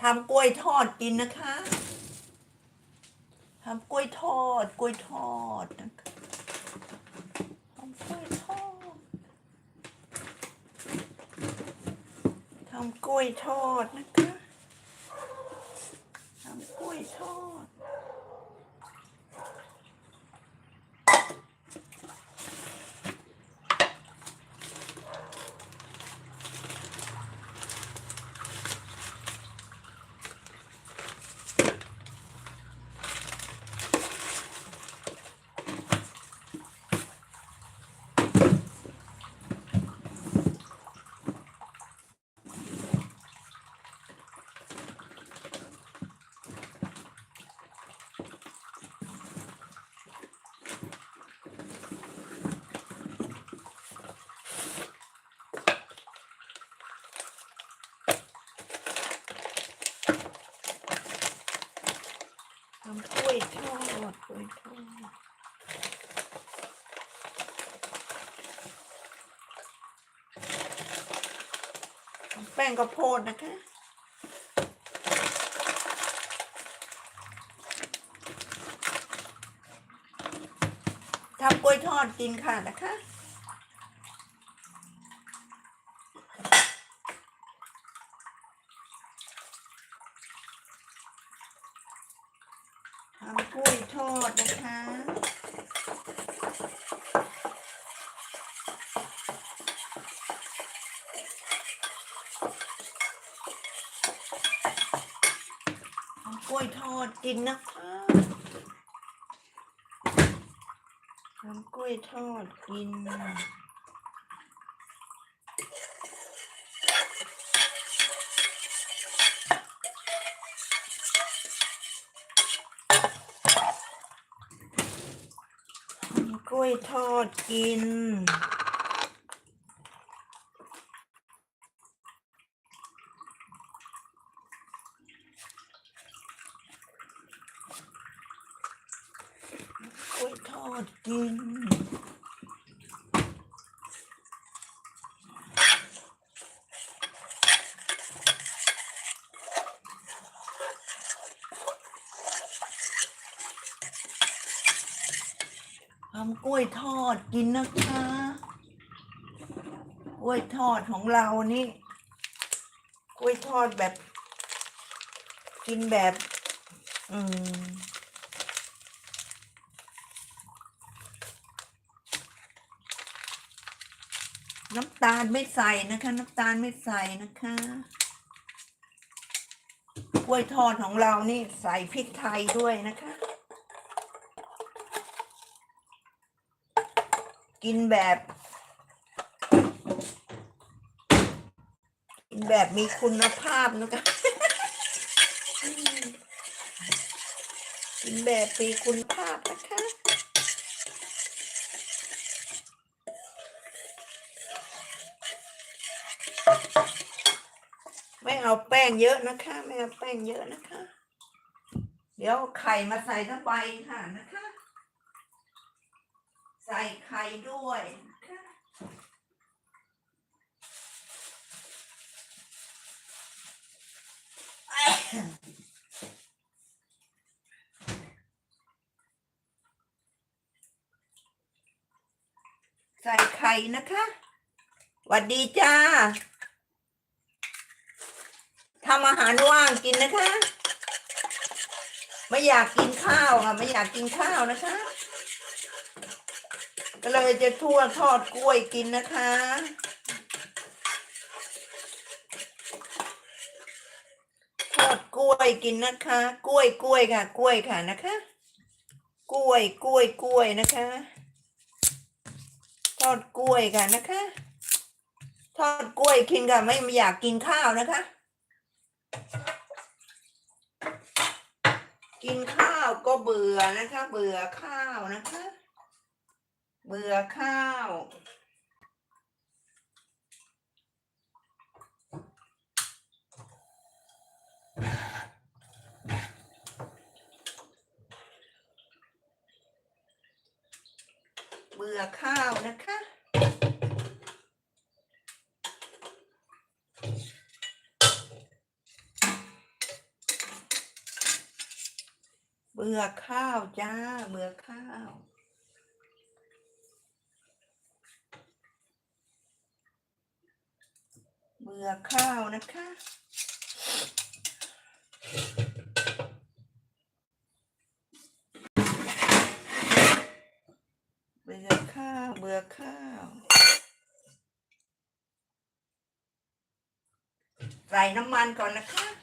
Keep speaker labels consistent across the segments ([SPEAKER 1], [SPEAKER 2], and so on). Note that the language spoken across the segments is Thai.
[SPEAKER 1] ทำกล้วยทอดกินนะคะทำกล้วยทอดกล้วยทอดนะคะทำกล้วยทอดทำกล้วยทอดนะคะทำกล้วยทอด ทำกล้วยทอดกล้วยทอดทำแป้งข้าวโพดนะคะทำกล้วยทอดกินค่ะนะคะ ทำกล้วยทอดนะคะ ทำ กล้วยทอดกินนะคะทำกล้วยทอดกินทำกล้วยทอดกิน กล้วยทอ ดกินทำกล้วยทอดกินนะคะ กล้วยทอดของเรานี่ กล้วยทอดแบบ กินแบบ อืม น้ำตาลไม่ใส่นะคะ น้ำตาลไม่ใส่นะคะกล้วยทอดของเรานี่ใส่พริกไทยด้วยนะคะ กินแบบ กินแบบมีคุณภาพนะคะกินแบบมีคุณภาพนะคะ ไม่เอาแป้งเยอะนะคะ ไม่เอาแป้งเยอะนะคะ เดี๋ยวไข่มาใส่ทั้งใบค่ะนะคะ ใส่ไข่ด้วยนะคะใส่ไข่นะคะ หวัดดีจ้า ทำอาหารว่างกินนะคะ ไม่อยากกินข้าวค่ะ ไม่อยากกินข้าวนะคะ ก็เลยจะทั่วทอดกล้วยกินนะคะ ทอดกล้วยกินนะคะ กล้วยกล้วยค่ะ กล้วยค่ะนะคะ กล้วยกล้วยกล้วยนะคะ ทอดกล้วยค่ะนะคะ ทอดกล้วยกินค่ะไม่อยากกินข้าวนะคะ กินข้าวก็เบื่อนะคะ เบื่อข้าวนะคะ เบื่อข้าว เบื่อข้าวนะคะ เบือข้าวจ้าเบื่อข้าวเบื่อข้าวนะคะเบื่อข้าวเบื่อข้าวใส่น้ำมันก่อนนะคะ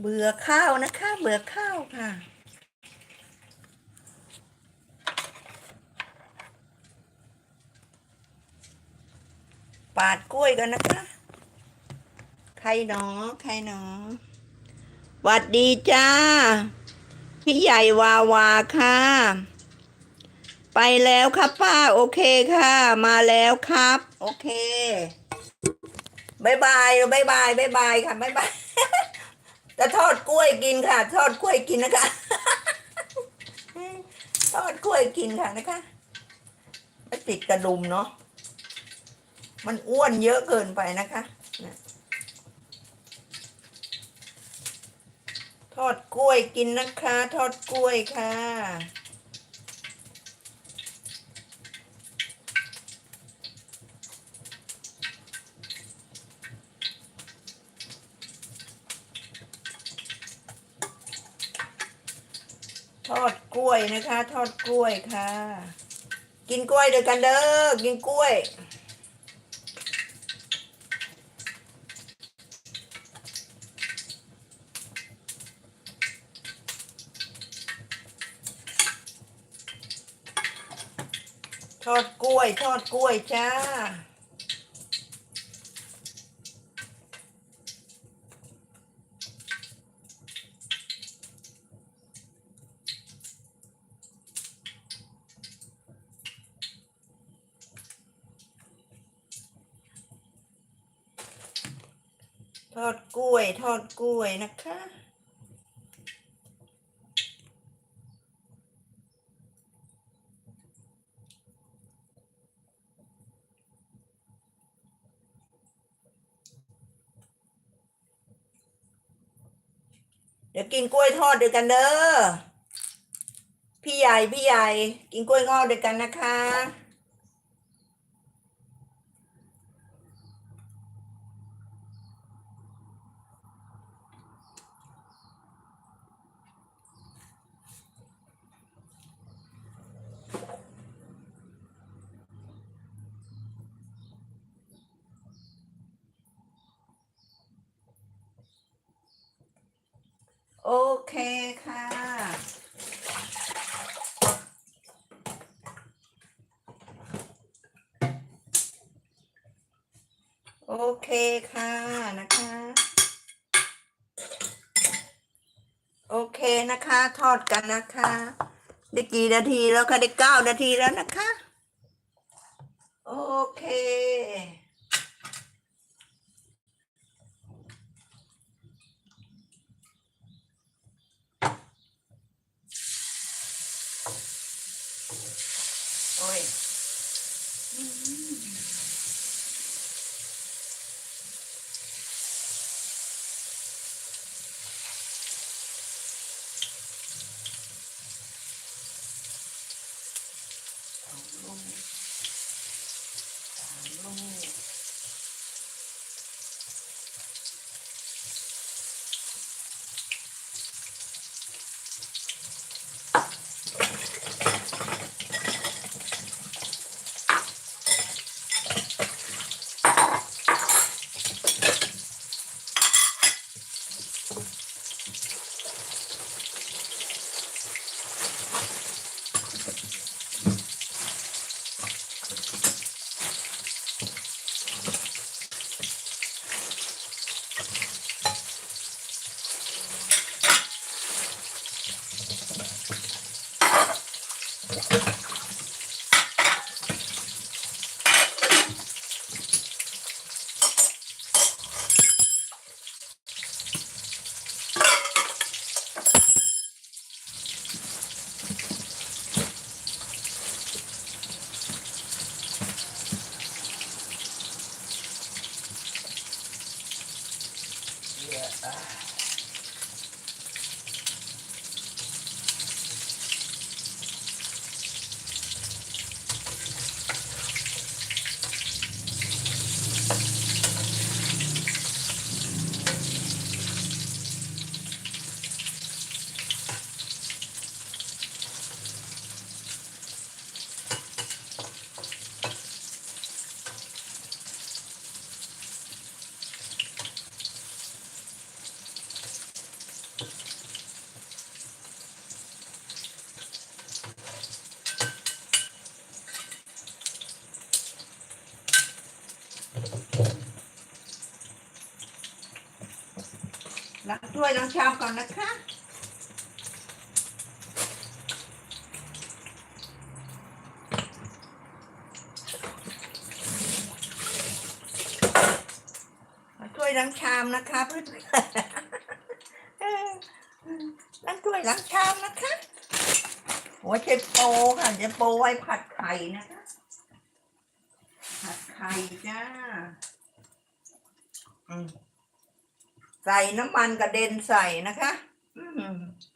[SPEAKER 1] เบื่อข้าวนะคะ เบื่อข้าวค่ะ ปาดกล้วยกันนะคะ ใครหนอใครหนอหวัดดีจ้า พี่ใหญ่วาวาค่ะ ไปแล้วครับป้า โอเคค่ะ มาแล้วครับ โอเคบายบายบายบายบายบายค่ะบายบาย จะทอดกล้วยกินค่ะ ทอดกล้วยกินนะคะ ทอดกล้วยกินค่ะนะคะไม่ติดกระดุมเนาะมันอ้วนเยอะเกินไปนะคะนะทอดกล้วยกินนะคะ ทอดกล้วยค่ะ ทอดกล้วยนะคะ ทอดกล้วยค่ะ กินกล้วยเดียวกันเด้อกินกล้วย ทอดกล้วย ทอดกล้วยจ้า ทอดกล้วย ทอดกล้วยนะคะ เดี๋ยวกินกล้วยทอดด้วยกันเด้อพี่ใหญ่พี่ใหญ่กินกล้วยทอดด้วยกันนะคะ โอเคค่ะ โอเคค่ะนะคะ โอเคนะคะ ทอดกันนะคะ ได้กี่นาทีแล้วคะได้เก้านาทีแล้วนะคะ โอเค โอ้ย ส เล้างถ้วยล้างชามก่อนนะคะถ้วยล้างชามนะคะเพื่อนล้างถ้วยล้างชามนะคะหัวเชฟโปค่ะเชฟโปไว้ผัดไข่นะคะ ผัดไข่จ้า อืม ใส่น้ำมันกระเด็นใส่นะคะ อืม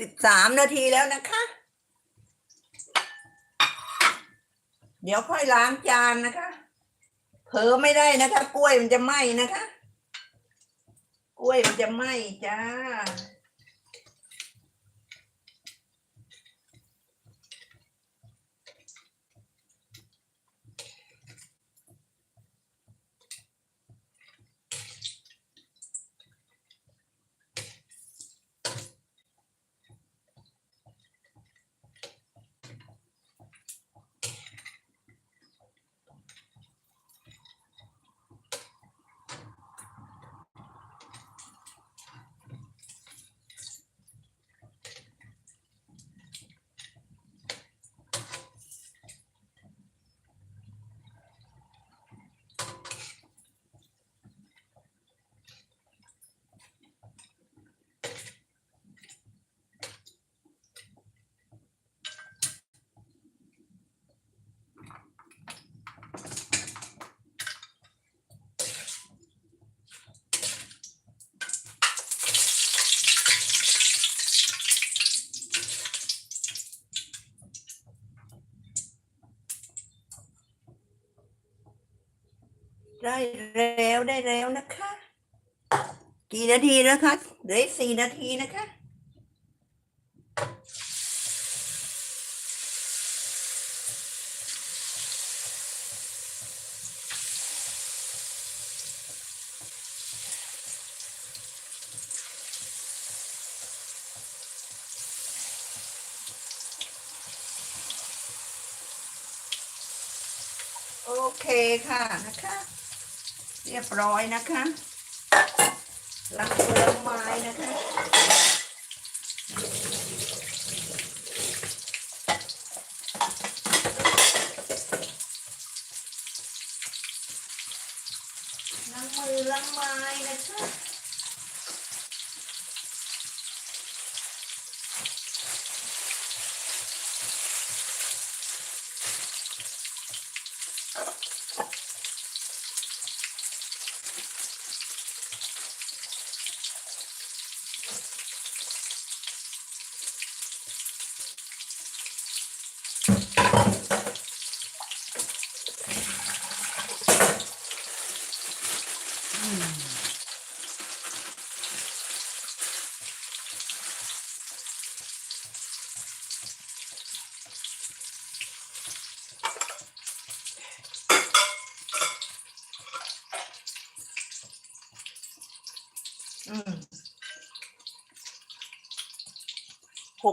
[SPEAKER 1] สิบสามนาทีแล้วนะคะ เดี๋ยวค่อยล้างจานนะคะ เผลอไม่ได้นะคะ กล้วยมันจะไหม้นะคะ กล้วยมันจะไหม้จ้า ได้แล้วได้แล้วนะคะ กี่นาทีนะคะเหลือสี่นาทีนะคะโอเคค่ะนะคะ เรียบร้อยนะคะล้างผลไม้นะคะล้างมือล้างไม้นะคะ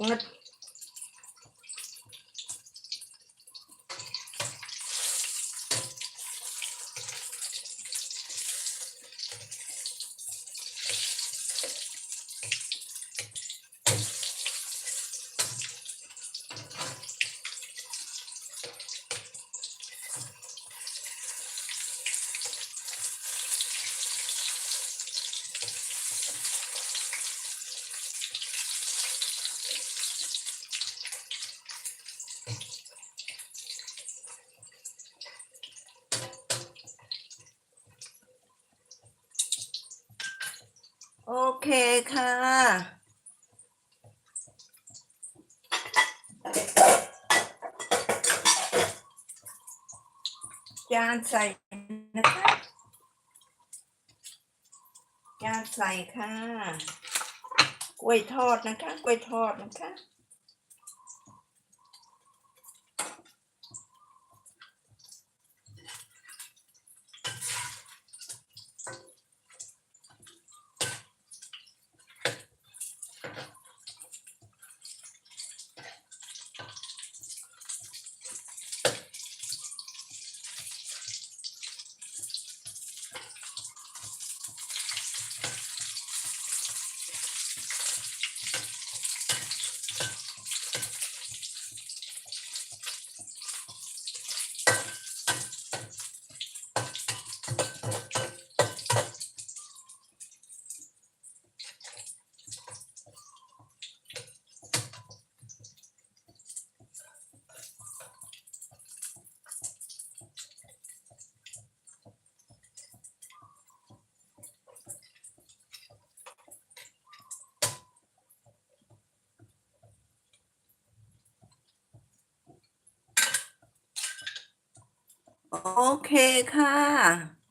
[SPEAKER 1] ห โอเคค่ะ จานใส่นะคะ จานใส่ค่ะ กล้วยทอดนะคะ กล้วยทอดนะคะ โอเคค่ะ